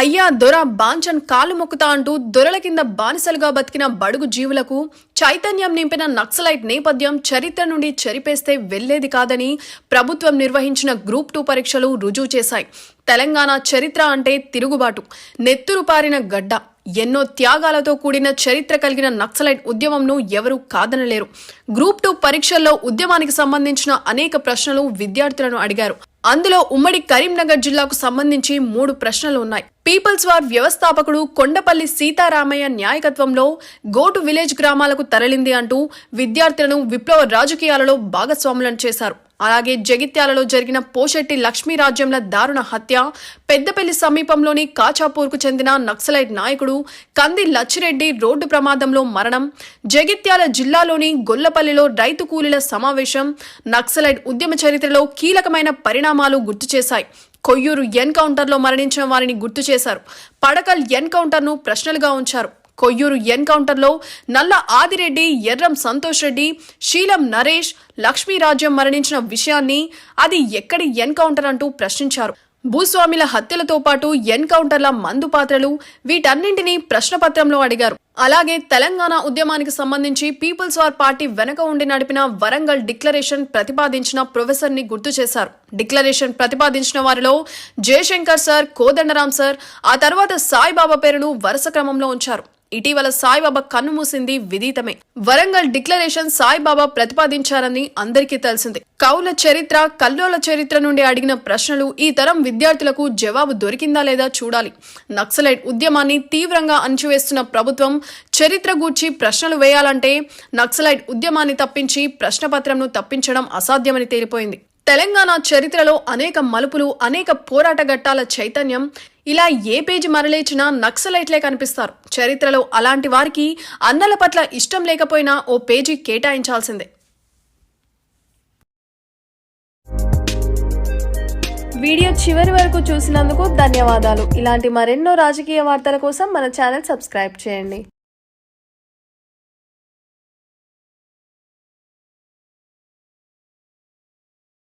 అయ్యా దొర బాంచన్ కాలు మొక్కుతా అంటూ దొరల కింద బానిసలుగా బతికిన బడుగు జీవులకు చైతన్యం నింపిన నక్సలైట్ నేపథ్యం చరిత్ర నుండి చెరిపేస్తే వెళ్ళేది కాదని ప్రభుత్వం నిర్వహించిన గ్రూప్ టూ పరీక్షలు రుజువు చేశాయి. తెలంగాణ చరిత్ర అంటే తిరుగుబాటు. నెత్తురు పారిన గడ్డ. ఎన్నో త్యాగాలతో కూడిన చరిత్ర కలిగిన నక్సలైట్ ఉద్యమంను ఎవరూ కాదనలేరు. గ్రూప్ టూ పరీక్షల్లో ఉద్యమానికి సంబంధించిన అనేక ప్రశ్నలు విద్యార్థులను అడిగారు. అందులో ఉమ్మడి కరీంనగర్ జిల్లాకు సంబంధించి మూడు ప్రశ్నలు ఉన్నాయి. పీపుల్స్ వార్ వ్యవస్థాపకుడు కొండపల్లి సీతారామయ్య న్యాయకత్వంలో గోటు విలేజ్ గ్రామాలకు తరలింది అంటూ విద్యార్థులను విప్లవ రాజకీయాలలో భాగస్వాములను చేశారు. అలాగే జగిత్యాలలో జరిగిన పోషెట్టి లక్ష్మీరాజ్యంల దారుణ హత్య పెద్దపల్లి సమీపంలోని కాచాపూర్కు చెందిన నక్సలైట్ నాయకుడు కంది లచ్చిరెడ్డి రోడ్డు ప్రమాదంలో మరణం జగిత్యాల జిల్లాలోని గొల్లపల్లిలో రైతు కూలీల సమావేశం నక్సలైట్ ఉద్యమ చరిత్రలో కీలకమైన పరిణామాలు గుర్తు చేశాయి. కొయ్యూరు ఎన్కౌంటర్లో మరణించిన వారిని గుర్తు చేశారు. పడకల్ ఎన్కౌంటర్ను ప్రశ్నలుగా ఉంచారు. కొయ్యూరు ఎన్కౌంటర్లో నల్ల ఆదిరెడ్డి ఎర్రం సంతోష్ రెడ్డి శీలం నరేష్ లక్ష్మీరాజ్యం మరణించిన విషయాన్ని అది ఎక్కడి ఎన్కౌంటర్ అంటూ ప్రశ్నించారు. భూస్వామిల హత్యలతో పాటు ఎన్కౌంటర్ల మందు పాత్రలు వీటన్నింటినీ ప్రశ్నపత్రంలో అడిగారు. అలాగే తెలంగాణ ఉద్యమానికి సంబంధించి పీపుల్స్ వార్ పార్టీ వెనక ఉండి నడిపిన వరంగల్ డిక్లరేషన్ ప్రతిపాదించిన ప్రొఫెసర్ని గుర్తు చేశారు. డిక్లరేషన్ ప్రతిపాదించిన వారిలో జయశంకర్ సార్ కోదండరాం సార్ ఆ తర్వాత సాయిబాబా పేరును వరుస క్రమంలో ఉంచారు. ఇటీవల సాయిబాబా కన్ను మూసింది విదితమే. వరంగల్ డిక్లరేషన్ సాయిబాబా ప్రతిపాదించారని అందరికీ తెలిసిందే. కౌల చరిత్ర కల్లోల చరిత్ర నుండి అడిగిన ప్రశ్నలు ఈ తరం విద్యార్థులకు జవాబు దొరికిందా లేదా చూడాలి. నక్సలైట్ ఉద్యమాన్ని తీవ్రంగా అణచివేస్తున్న ప్రభుత్వం చరిత్ర గూర్చి ప్రశ్నలు వేయాలంటే నక్సలైట్ ఉద్యమాన్ని తప్పించి ప్రశ్నపత్రంను తప్పించడం అసాధ్యమని తేలిపోయింది. తెలంగాణ చరిత్రలో అనేక మలుపులు అనేక పోరాట ఘట్టాల చైతన్యం ఇలా ఏ పేజీ మరలేచినా నక్సలైట్లే కనిపిస్తారు. చరిత్రలో అలాంటి వారికి అన్నల పట్ల ఇష్టం లేకపోయినా ఓ పేజీ కేటాయించాల్సిందే. వీడియో చివరి వరకు చూసినందుకు ధన్యవాదాలు. ఇలాంటి మరెన్నో రాజకీయ వార్తల కోసం మన ఛానల్ సబ్స్క్రైబ్ చేయండి.